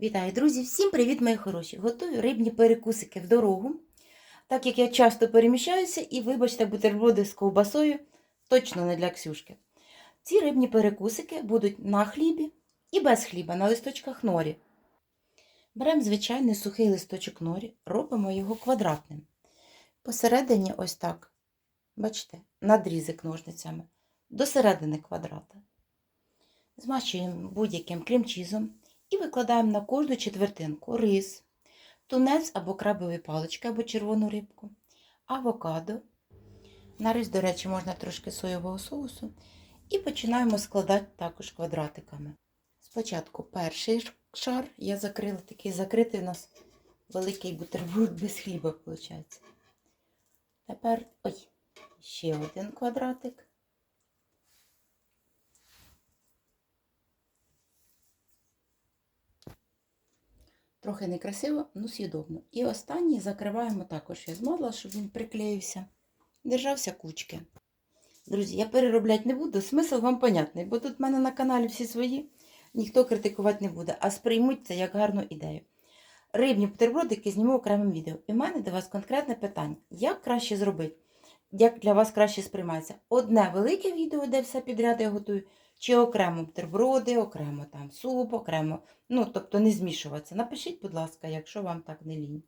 Вітаю, друзі! Всім привіт, мої хороші! Готую рибні перекусики в дорогу. Так як я часто переміщаюся, і, вибачте, бутерброди з ковбасою точно не для Ксюшки. Ці рибні перекусики будуть на хлібі і без хліба, на листочках норі. Беремо звичайний сухий листочок норі, робимо його квадратним. Посередині ось так, бачите, надрізик ножницями до середини квадрата. Змащуємо будь-яким крем-чізом і викладаємо на кожну четвертинку рис, тунець або крабові палички, або червону рибку, авокадо. На рис, до речі, можна трошки соєвого соусу. І починаємо складати також квадратиками. Спочатку перший шар я закрила, такий закритий у нас великий бутерброд без хліба, виходить. Тепер ой, ще один квадратик. Трохи некрасиво, ну з'їдобно. І останній закриваємо також. Я змазала, щоб він приклеївся. Держався кучки. Друзі, я переробляти не буду. Смисл вам понятний, бо тут в мене на каналі всі свої, ніхто критикувати не буде, а сприймуть це як гарну ідею. Рибні бутербродики зніму окремим відео. І в мене до вас конкретне питання: як краще зробити? Як для вас краще сприймається? Одне велике відео, де все підряд я готую, чи окремо бутерброди, окремо там суп, окремо. Ну, тобто не змішуватися. Напишіть, будь ласка, якщо вам так не лінь.